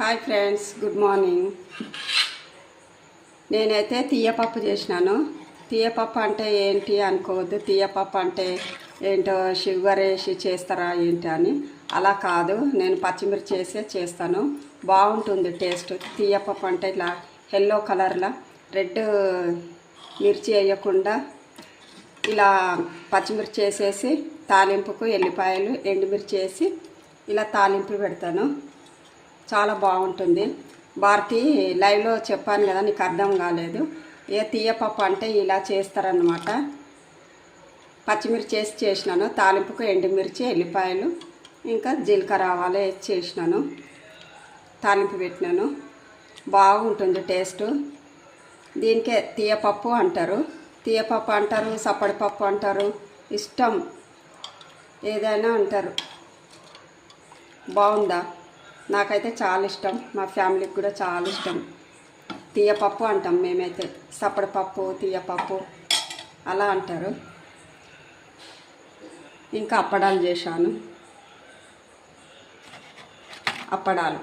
Hi friends good morning నేనైతే తీయపప్పు చేసినాను. తీయపప్పు అంటే ఏంటి అనుకోవద్దు. తీయపప్పు అంటే ఏంటో షుగర్ వేసి చేస్తారా ఏంటి అని. అలా కాదు. నేను పచ్చిమిర్చి వేసే చేస్తాను. బాగుంటుంది టేస్ట్ తీయపప్పు అంటే ఇలా ఎల్లో కలర్లో రెడ్ మిర్చి వేయకుండా ఇలా పచ్చిమిర్చి వేసేసి తాలింపుకు ఎల్లిపాయలు ఎండుమిర్చి వేసి ఇలా తాలింపు పెడతాను. చాలా బాగుంటుంది. భారతి లైవ్లో చెప్పాను కదా నీకు అర్థం కాలేదు. ఏ తీయపప్పు అంటే ఇలా చేస్తారనమాట పచ్చిమిర్చి వేసి చేసినాను. తాలింపుకు ఎండుమిర్చి ఎల్లిపాయలు ఇంకా జీలకర్ర ఆవాలు వేసి చేసినాను. తాలింపు పెట్టినాను. బాగుంటుంది టేస్ట్. దీనికే తీయపప్పు అంటారు. తీయపప్పు అంటారు సప్పడిపప్పు అంటారు. ఇష్టం. ఏదైనా అంటారు. బాగుందా? నాకైతే చాలా ఇష్టం. మా ఫ్యామిలీకి కూడా చాలా ఇష్టం. తీయపప్పు అంటాం మేమైతే. సప్పడపప్పు తీయపప్పు అలా అంటారు. ఇంకా అప్పడాలు చేశాను. అప్పడాలు.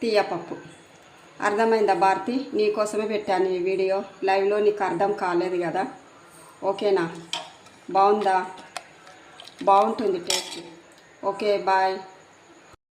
తీయపప్పు అర్థమైందా భారతి? నీకోసమే పెట్టాను ఈ వీడియో. లైవ్లో నీకు అర్థం కాలేదు కదా. ఓకేనా? బాగుందా? బాగుంటుంది టేస్ట్. Okay, bye.